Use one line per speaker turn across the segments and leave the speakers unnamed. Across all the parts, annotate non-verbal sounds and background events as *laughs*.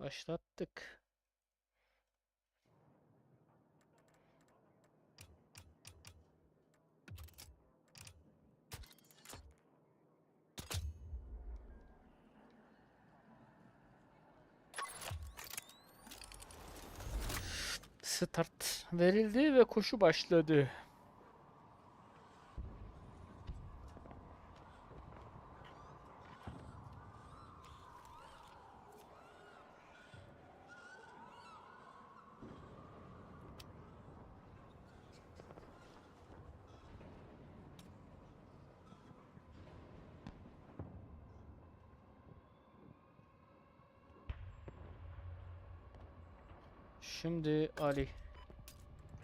Başlattık. Start verildi ve koşu başladı. Şimdi Ali.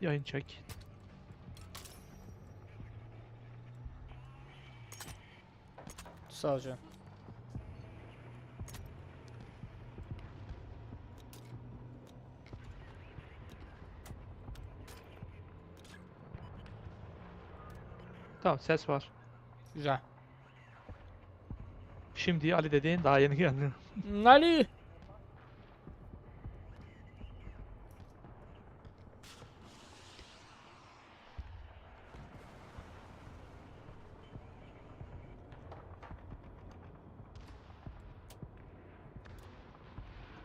Yayın çek.
Sağ ol canım.
Tamam ses var.
Güzel.
Şimdi Ali dediğin daha yeni geldi.
Ali.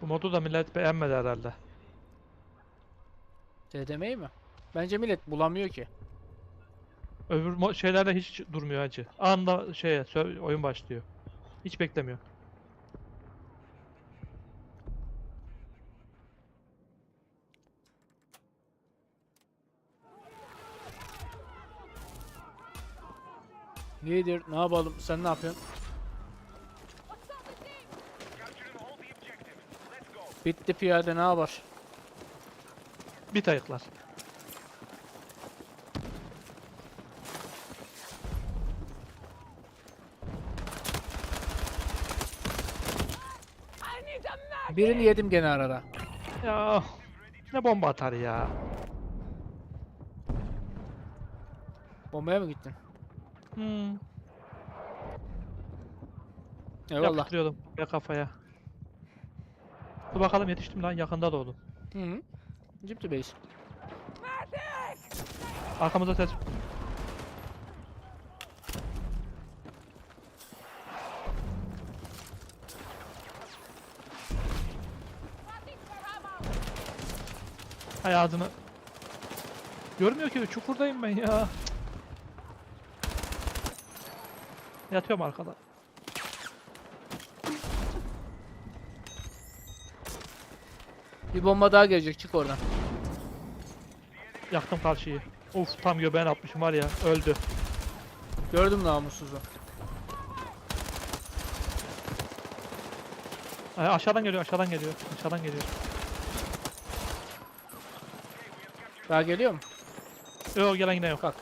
Bu modu da millet beğenmedi herhalde.
DDM'yi mi? Bence millet bulamıyor ki.
Öbür mo- şeylerde hiç durmuyor acı. Anda şeye oyun başlıyor. Hiç beklemiyor.
Nedir? Ne yapalım? Sen ne yapıyorsun? Bitti piyade ne yapar?
Bit ayıklar.
Birini yedim gene arada.
Ya ne bomba atar ya.
Bombaya mı gittin?
Hmm.
Eyvallah.
Yapıştırıyordum ya kafaya. Dur bakalım yetiştim lan yakında doğdum.
Hı hı. Cipti base.
Arkamızda ses. Hay ağzını. Görmüyor ki çukurdayım ben ya. Yatıyorum arkada.
Bir bomba daha gelecek çık oradan.
Yaktım karşıyı. Of tam göbeğine atmışım var ya öldü.
Gördüm namussuzu.
Ay, aşağıdan geliyor aşağıdan geliyor. Aşağıdan geliyor.
Daha geliyor mu?
Yok gelen yine yok.
Kalk.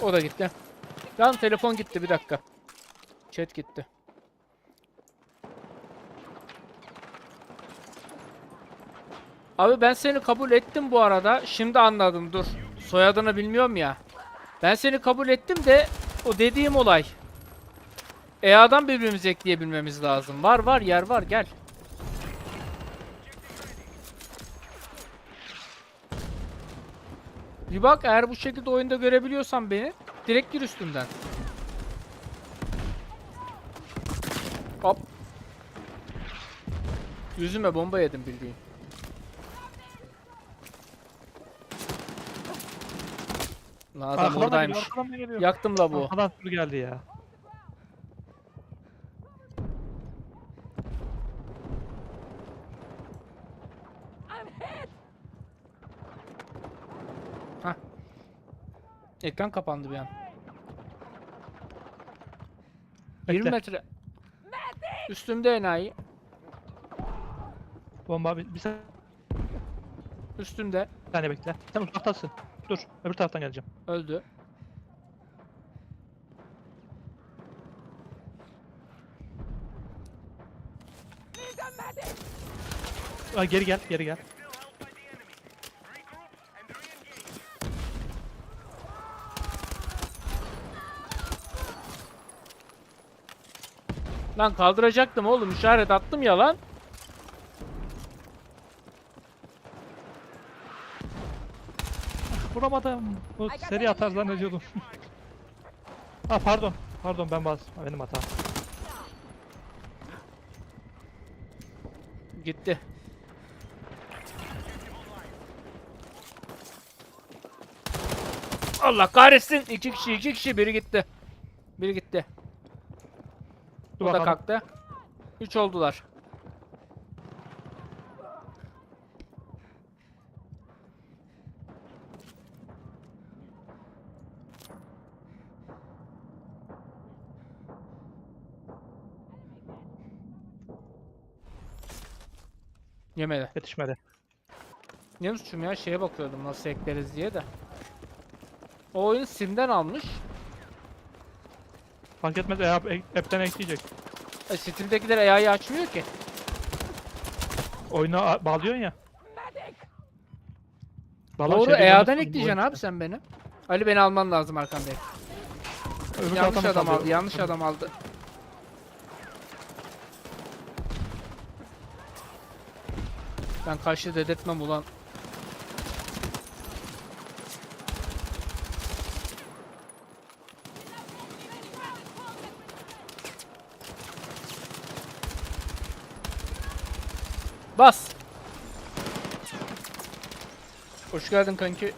O da gitti. Lan telefon gitti bir dakika. Chat gitti. Abi ben seni kabul ettim bu arada. Şimdi anladım dur. Soyadını bilmiyorum ya. Ben seni kabul ettim de o dediğim olay. EA'dan birbirimizi ekleyebilmemiz lazım. Var var yer var gel. Bir bak eğer bu şekilde oyunda görebiliyorsan beni direkt gir üstümden. Hop. Yüzüme bomba yedim bildiğin. Lan adam
Arkadan da
oradaymış.
geliyor, arkadan geliyor.
Yaktım la bu.
Arkadan sürü geldi ya.
Ekran kapandı bir an. 20
Bekle.
metre. Üstümde enayi.
Bomba bir, bir
Üstümde.
saniye bekle. Sen uzaktasın. Dur. Öbür taraftan geleceğim.
Öldü.
Aa, geri gel, geri gel.
Lan kaldıracaktım oğlum işaret attım ya lan.
Vuramadım. Bu seri atar zannediyordum. *laughs* ha pardon. Pardon ben bas. Benim hatam.
Gitti. Allah kahretsin. İki kişi iki kişi biri gitti. Biri gitti.
Dur
o da
bakalım.
kalktı. Üç oldular. Yemedi.
Yetişmedi.
Ne suçum ya şeye bakıyordum nasıl ekleriz diye de. O oyun Steam'den almış.
Fark etmez e, app'ten ekleyecek.
E, Steam'dekiler AI'yi açmıyor ki.
Oyuna bağlıyorsun ya. Bağlan
Doğru EA'dan
bu
ekleyeceksin abi sen beni. Ali beni alman lazım arkandayım.
Öbür
Yanlış adam aldı, yanlış adam aldı. Ben karşı dedetmem ulan. Bas. Hoş geldin kanki.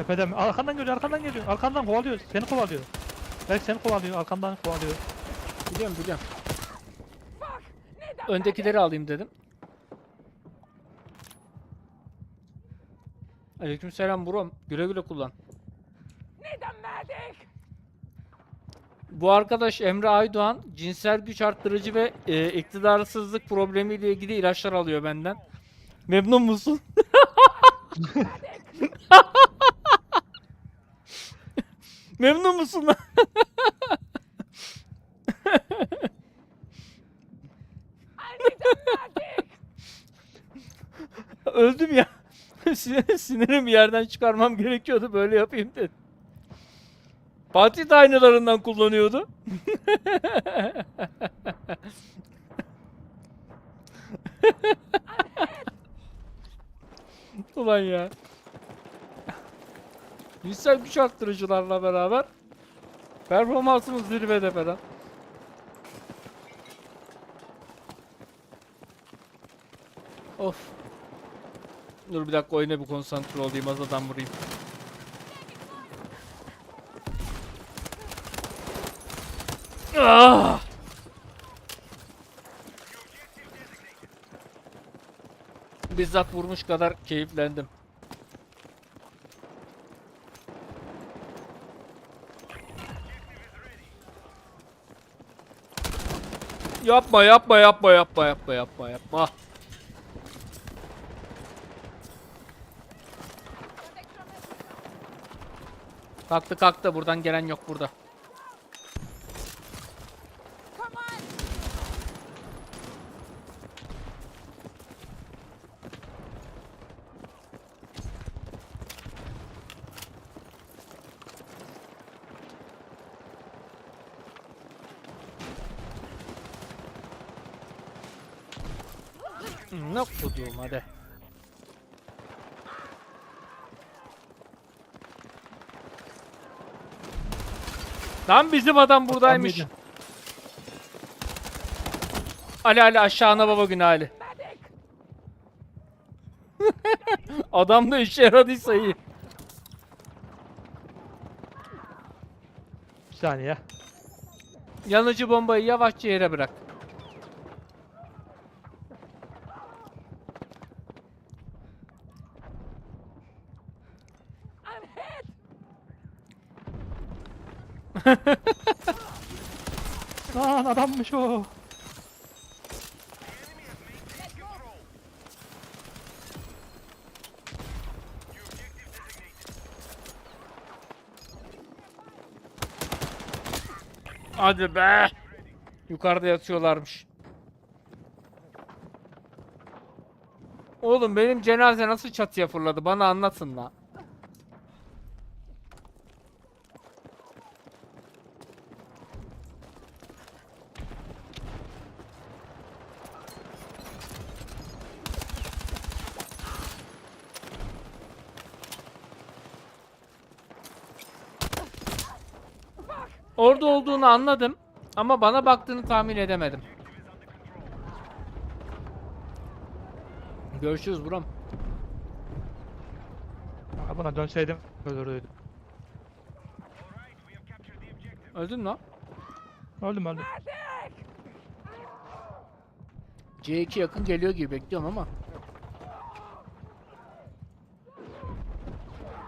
Tepeden? Arkandan geliyor, arkandan geliyor. Arkandan kovalıyor. Seni kovalıyor. Belki seni kovalıyor, arkandan kovalıyor.
Biliyorum biliyorum. Öndekileri alayım dedim. Aleykümselam brom. Güle güle kullan. Bu arkadaş Emre Aydoğan cinsel güç arttırıcı ve e, iktidarsızlık problemiyle ilgili ilaçlar alıyor benden. Memnun musun? *laughs* *laughs* Memnun musun lan? *laughs* Öldüm ya. Sin- Sinirimi bir yerden çıkarmam gerekiyordu böyle yapayım dedim. Fatih de aynalarından kullanıyordu. *laughs* Ulan ya. Cinsel güç arttırıcılarla beraber performansımız zirvede falan. Of. Dur bir dakika oyuna bir konsantre olayım az adam vurayım. Ah! Bizzat vurmuş kadar keyiflendim. Yapma yapma yapma yapma yapma yapma yapma. Kalktı kalktı buradan gelen yok burada. Ne koduğum hadi. Lan bizim adam buradaymış. Ali Ali aşağı ana baba günü Ali. *laughs* adam da işe yaradıysa iyi.
Bir saniye.
Yanıcı bombayı yavaşça yere bırak. *laughs*
Lan adammış o.
Hadi be. Yukarıda yatıyorlarmış. Oğlum benim cenaze nasıl çatıya fırladı? Bana anlatın la. Orada olduğunu anladım ama bana baktığını tahmin edemedim. Görüşürüz buram.
Aa, Buna dönseydim ölürdüm.
Öldün mü lan?
Öldüm öldüm.
C2 yakın geliyor gibi bekliyorum ama.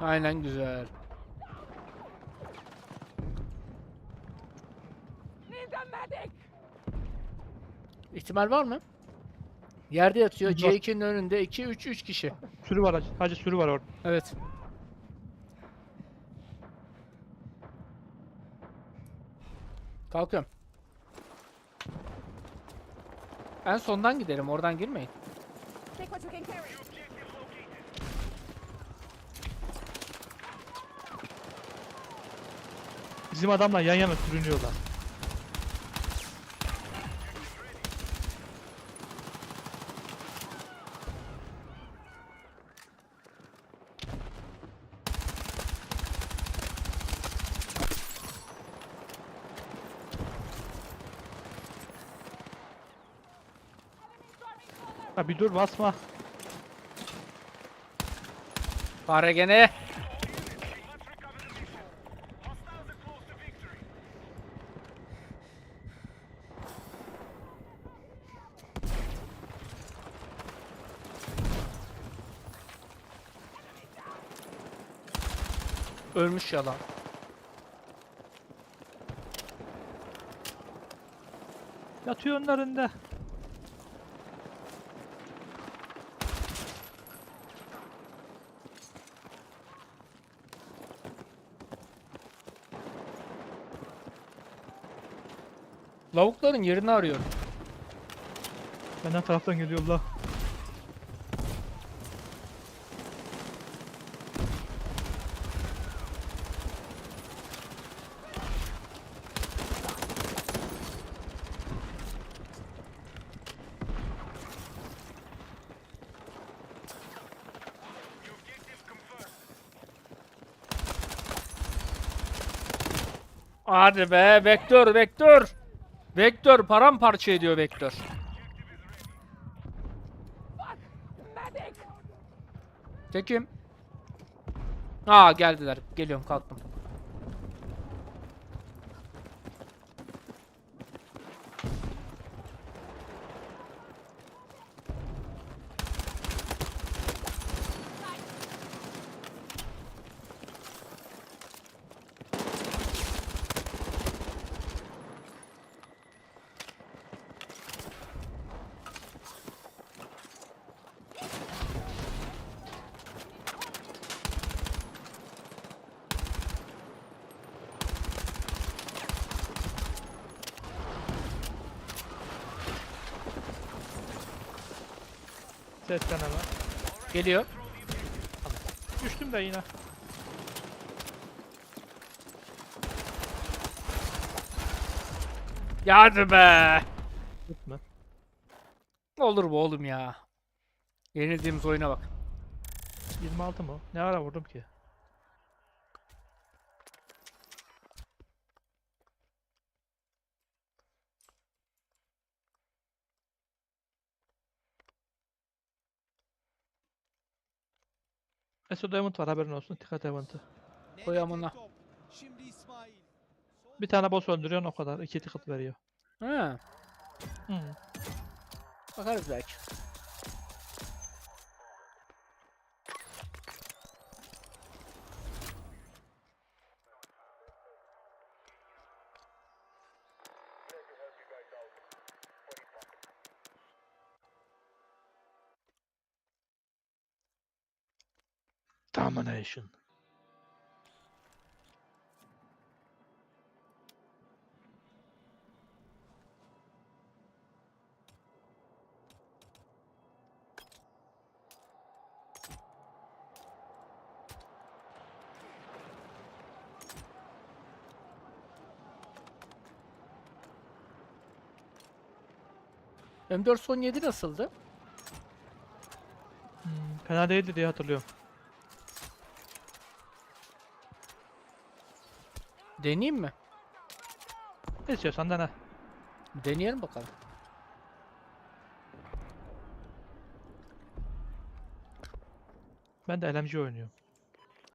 Aynen güzel. İhtimal var mı? Yerde yatıyor.
Var.
C2'nin önünde 2 3 3 kişi.
Sürü var hacı. Hacı sürü var orada.
Evet. Kalkıyorum. En sondan gidelim. Oradan girmeyin.
Bizim adamla yan yana sürünüyorlar. Ha bir dur basma.
Fare gene. Ölmüş yalan.
Yatıyor önlerinde.
Lavukların yerini arıyorum.
Benden taraftan geliyorlar.
Hadi be vektör vektör. Vektör paramparça ediyor vektör. Tekim. Aa geldiler. Geliyorum kalktım.
Sesten hemen.
Geliyor.
Düştüm de yine.
Ya hadi be.
Gitme.
Olur bu oğlum ya. Yenildiğimiz oyuna bak.
26 mı? Ne ara vurdum ki? Eso Diamond var haberin olsun. Dikkat Diamond'ı.
Koy amına.
Şimdi İsmail.
Bir tane boss öldürüyorsun o kadar. İki ticket veriyor.
He.
Hı.
Bakarız belki.
nomination.
M4 son 7 nasıldı?
Hmm, fena değildi diye hatırlıyorum.
Deneyeyim mi?
Ne istiyorsan dene.
Deneyelim bakalım.
Ben de LMG oynuyorum.